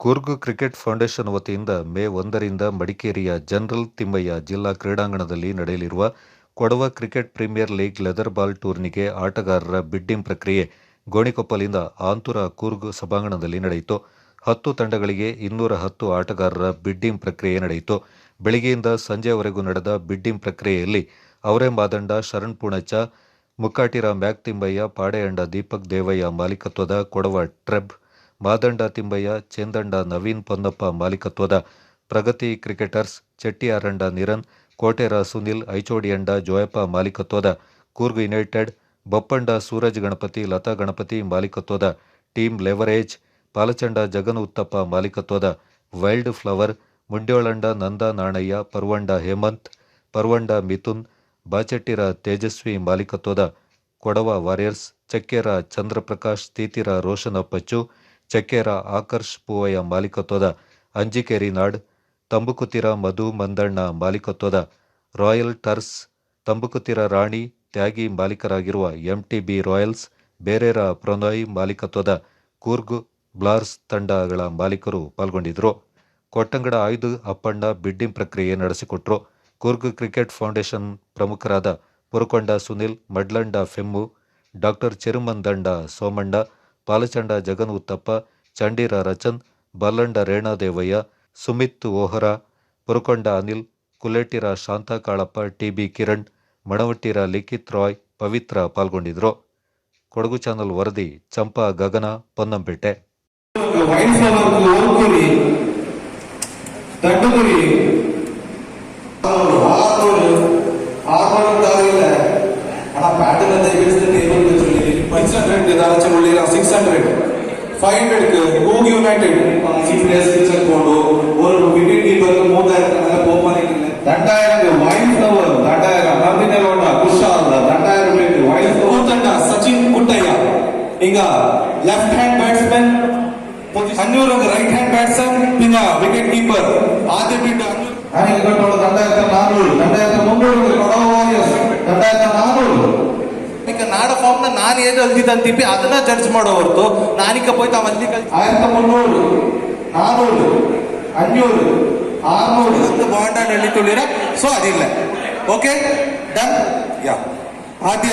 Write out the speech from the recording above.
Coorg cricket foundation ವತಿಯಿಂದ ಮೇ ಒಂದರಿಂದ ಮಡಿಕೇರಿಯ ಜನರಲ್ ತಿಮ್ಮಯ್ಯ ಜಿಲ್ಲಾ ಕ್ರೀಡಾಂಗಣದಲ್ಲಿ ನಡೆಯಲಿರುವ Kodava cricket premier league leather ball ಟೂರ್ನಿಗೆ ಆಟಗಾರರ ಬಿಡ್ಡಿಂಗ್ ಪ್ರಕ್ರಿಯೆ ಗೋಣಿಕೊಪ್ಪಲಿಂದ ಆಂತುರ ಕೂರ್ಗ್ ಸಭಾಂಗಣದಲ್ಲಿ ನಡೆಯಿತು. ಹತ್ತು ತಂಡಗಳಿಗೆ ಇನ್ನೂರ ಹತ್ತು ಆಟಗಾರರ ಬಿಡ್ಡಿಂಗ್ ಪ್ರಕ್ರಿಯೆ ನಡೆಯಿತು. ಬೆಳಗ್ಗೆಯಿಂದ ಸಂಜೆವರೆಗೂ ನಡೆದ ಬಿಡ್ಡಿಂಗ್ ಪ್ರಕ್ರಿಯೆಯಲ್ಲಿ ಅವರೇ ಮಾದಂಡ ಶರಣ್ ಪೂಣಚ್ಚ ಮುಕ್ಕಾಟಿರ ಮ್ಯಾಕ್ ತಿಂಬಯ್ಯ ಪಾಡೆಯಂಡ ದೀಪಕ್ ದೇವಯ್ಯ ಮಾಲೀಕತ್ವದ ಕೊಡವ ಟ್ರೆಬ್ ಮಾದಂಡ ತಿಂಬಯ್ಯ, ಚೇಂದಂಡ ನವೀನ್ ಪೊನ್ನಪ್ಪ ಮಾಲೀಕತ್ವದ ಪ್ರಗತಿ ಕ್ರಿಕೆಟರ್ಸ್ ಚೆಟ್ಟಿಯಾರಂಡ ನಿರನ್, ಕೋಟೆರ ಸುನಿಲ್, ಐಚೋಡಿಯಂಡ ಜೋಯಪ್ಪ ಮಾಲೀಕತ್ವದ ಕೂರ್ಗ್ ಯುನೈಟೆಡ್, ಬಪ್ಪಂಡ ಸೂರಜ್ ಗಣಪತಿ, ಲತಾ ಗಣಪತಿ ಮಾಲೀಕತ್ವದ ಟೀಮ್ ಲೆವರೇಜ್, ಪಾಲಚಂಡ ಜಗನ್ ಉತ್ತಪ್ಪ ಮಾಲೀಕತ್ವದ ವೈಲ್ಡ್ ಫ್ಲವರ್, ಮುಂಡ್ಯೋಳಂಡ ನಂದ ನಾಣಯ್ಯ, ಪರ್ವಂಡ ಹೇಮಂತ್, ಪರ್ವಂಡ ಮಿಥುನ್, ಬಾಚೆಟ್ಟಿರ ತೇಜಸ್ವಿ ಮಾಲೀಕತ್ವದ ಕೊಡವ ವಾರಿಯರ್ಸ್, ಚಕ್ಕೆರ ಚಂದ್ರಪ್ರಕಾಶ್ ತೀತಿರ ರೋಷನ ಪಚ್ಚು ಚಕ್ಕೆರ ಆಕರ್ಷ್ ಪೂವಯ್ಯ ಮಾಲೀಕತ್ವದ ಅಂಜಿಕೇರಿ ನಾಡ್, ತಂಬುಕುತಿರ ಮಧು ಮಂದಣ್ಣ ಮಾಲೀಕತ್ವದ ರಾಯಲ್ ಟರ್ಸ್, ತಂಬುಕುತಿರ Rani Tyagi ಮಾಲೀಕರಾಗಿರುವ M T B royals, Berera Pronoy ಮಾಲೀಕತ್ವದ ಕೂರ್ಗ್ ಬ್ಲಾರ್ಸ್ ತಂಡಗಳ ಮಾಲೀಕರು ಪಾಲ್ಗೊಂಡಿದ್ದರು. ಕೊಟ್ಟಂಗಡ ಆಯ್ದು ಅಪ್ಪಣ್ಣ ಬಿಡ್ಡಿಂಗ್ ಪ್ರಕ್ರಿಯೆ ನಡೆಸಿಕೊಟ್ರು. ಕೂರ್ಗ್ ಕ್ರಿಕೆಟ್ ಫೌಂಡೇಶನ್ ಪ್ರಮುಖರಾದ Purakonda Sunil, Madlanda Femmu, doctor Chirumandanda Somanna Palachanda Jagan Uthappa, Chandira Rachan Ballanda Renadevaiah, Sumith Ohara, Purakonda Anil Kulettira Shantha Kalappa, T B Kiran, Manavattira Likhith Rai, Pavithra ಪಾಲ್ಗೊಂಡಿದ್ರು. Kodagu channel ವರದಿ, ಚಂಪಾ ಗಗನ, ಪೊನ್ನಂಪೇಟೆ. ಫೈಂಡ್ ಇಡ್ಕು home united ಈ place kitchen ಕೊಂಡು ஒரு wicket கீப்பருக்கு மூவாயிரத்துனால போமானிக்கல ரெண்டாயிரம் wild flower ரெண்டாயிரம் நந்தினரோட குஷால். ரெண்டாயிரம் விக்கெட் வைல்ட் ஃப்ளவர் தண்டா சச்சின் குட்டையா? இங்க லெஃப்ட் ஹேண்ட் பேட்ஸ்மேன் அன்னூருக்கு ரைட் ஹேண்ட் பேட்ஸ்மேன் இங்க விக்கெட் கீப்பர் ஆதித்ய அன்னூர். நான் இங்க கொண்டோட ரெண்டாயிரத்தி நானூறு ரெண்டாயிரத்தி முன்னூறு ಅವ್ರನ್ನ ನಾನು ಏನು ಅಲ್ಲಿದ್ದೆ ಅಂತೀವಿ ಅದನ್ನ ಜಡ್ಜ್ ಮಾಡೋ ಹೊರತು ನಾನೀಗ ಪೋಯ್ತು ಅವ್ ಅಲ್ಲಿ ಕಲ್ ಆಯಿರತ್ತ ಮುನ್ನೂರು ನಾನೂರು ಅഞ്ഞൂರು ಆರ್ನೂರು. ಒಂದು ಬಾಂಡ್ ಅಲ್ಲಿ ತುಳಿರ ಸೊ ಅದಿಲ್ಲ. ಓಕೆ ಡನ್ ಯಾ ಆದ್ಯ